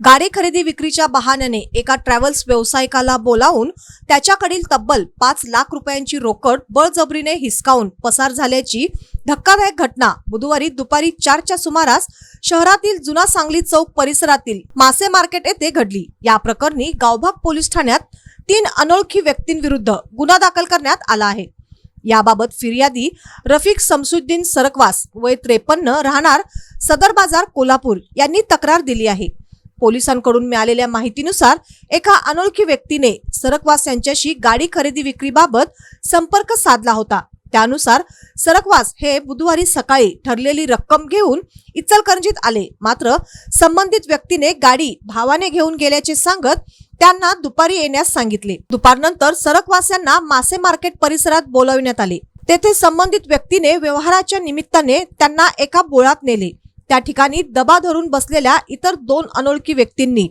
गाडी खरेदी विक्रीच्या बहाण्याने एका ट्रॅव्हल्स व्यावसायिकाला बोलावून त्याच्याकडील तब्बल पाच लाख रुपयांची रोकड बळजबरीने हिसकावून पसार झाल्याची धक्कादायक घटना बुधवारी दुपारी चारच्या सुमारास शहरातील जुना सांगली चौक परिसरातील मासे मार्केट येथे घडली. या प्रकरणी गावभाग पोलीस ठाण्यात तीन अनोळखी व्यक्तींविरुद्ध गुन्हा दाखल करण्यात आला आहे. याबाबत फिर्यादी रफिक समसुद्दीन सरकवास वय त्रेपन्न राहणार सदर बाजार कोल्हापूर यांनी तक्रार दिली आहे. पोलिसांकडून मिळालेल्या माहितीनुसार एका अनोळखी व्यक्तीने सरकवास यांच्याशी गाडी खरेदी विक्रीबाबत संपर्क साधला होता. त्यानुसार सरकवास हे बुधवारी सकाळी ठरलेली रक्कम घेऊन इचलकरंजीत आले. मात्र संबंधित व्यक्तीने गाडी भावाने घेऊन गेल्याचे सांगत त्यांना दुपारी येण्यास सांगितले. दुपारनंतर सरकवास यांना मासे मार्केट परिसरात बोलाविण्यात आले. तेथे संबंधित व्यक्तीने व्यवहाराच्या निमित्ताने त्यांना एका बोळात नेले. त्या ठिकाणी दबा धरून बसलेल्या इतर दोन अनोळखी व्यक्तींनी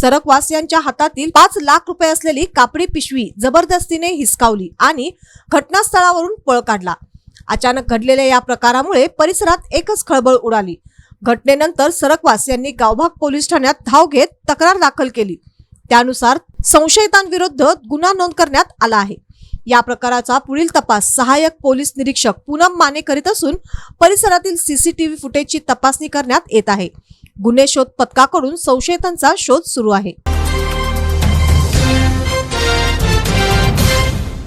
सरकवास यांच्या हातातील पाच लाख रुपये असलेली कापडी पिशवी जबरदस्तीने हिसकावली आणि घटनास्थळावरून पळ काढला. अचानक घडलेल्या या प्रकारामुळे परिसरात एकच खळबळ उडाली. घटनेनंतर सरकवास यांनी गावभाग पोलीस ठाण्यात धाव घेत तक्रार दाखल केली. त्यानुसार संशयितांविरुद्ध गुन्हा नोंद करण्यात आला आहे. या प्रकाराचा पुढील तपास सहाय्यक पोलीस निरीक्षक पूनम माने करीत असून परिसरातील सीसीटीव्ही फुटेजची तपासणी करण्यात येत आहे. गुन्हे शोध पथकाकडून संशयितांचा शोध सुरू आहे.